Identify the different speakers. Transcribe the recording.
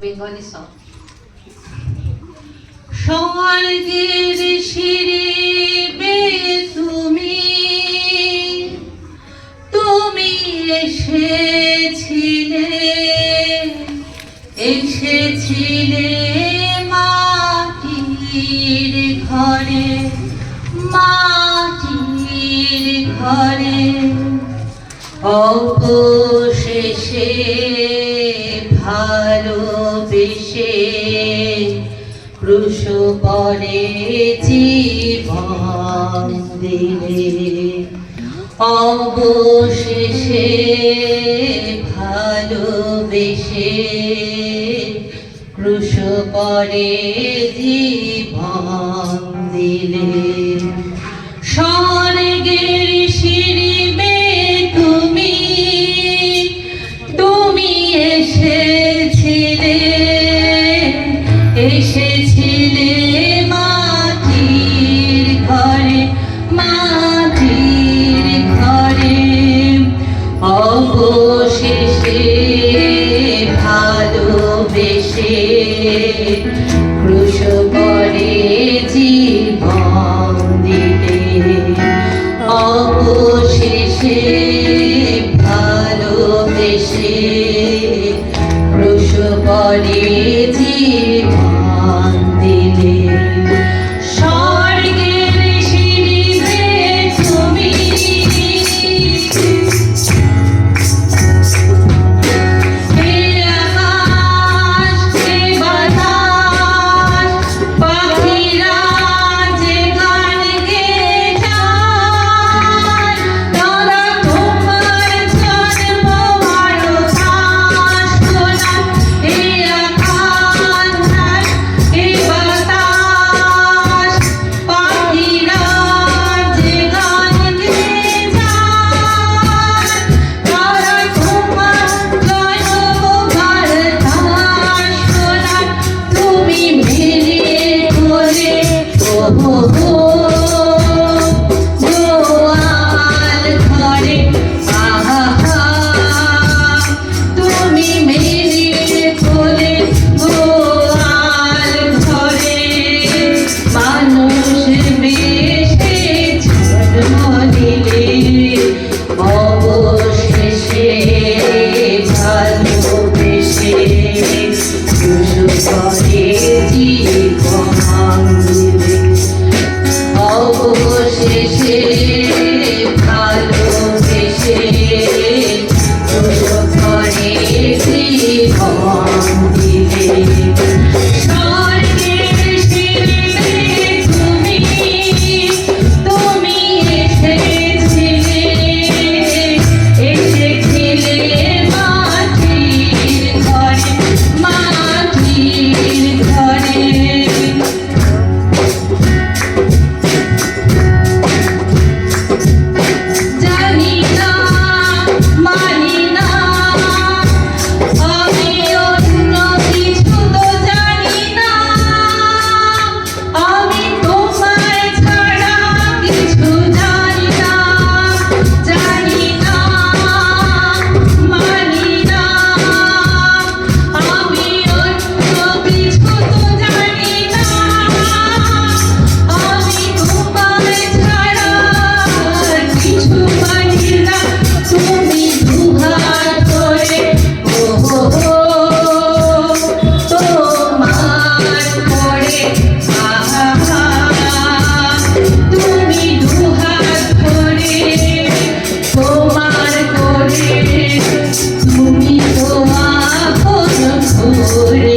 Speaker 1: Bengali song
Speaker 2: স্বর্গের বে তুমি তুমি এসেছিলে এসেছিলে মাটির ঘরে মাটির ঘরে। অবশেষে ভালোবেসে ক্রুশ পরে জীবন দিলে। অবশেষে ভালোবেসে ক্রুশ পরে জীবন দিলে। এসেছিলে মাটির ঘরে মাটির ঘরে। অবশেষে ভালোবেসে Absolutely.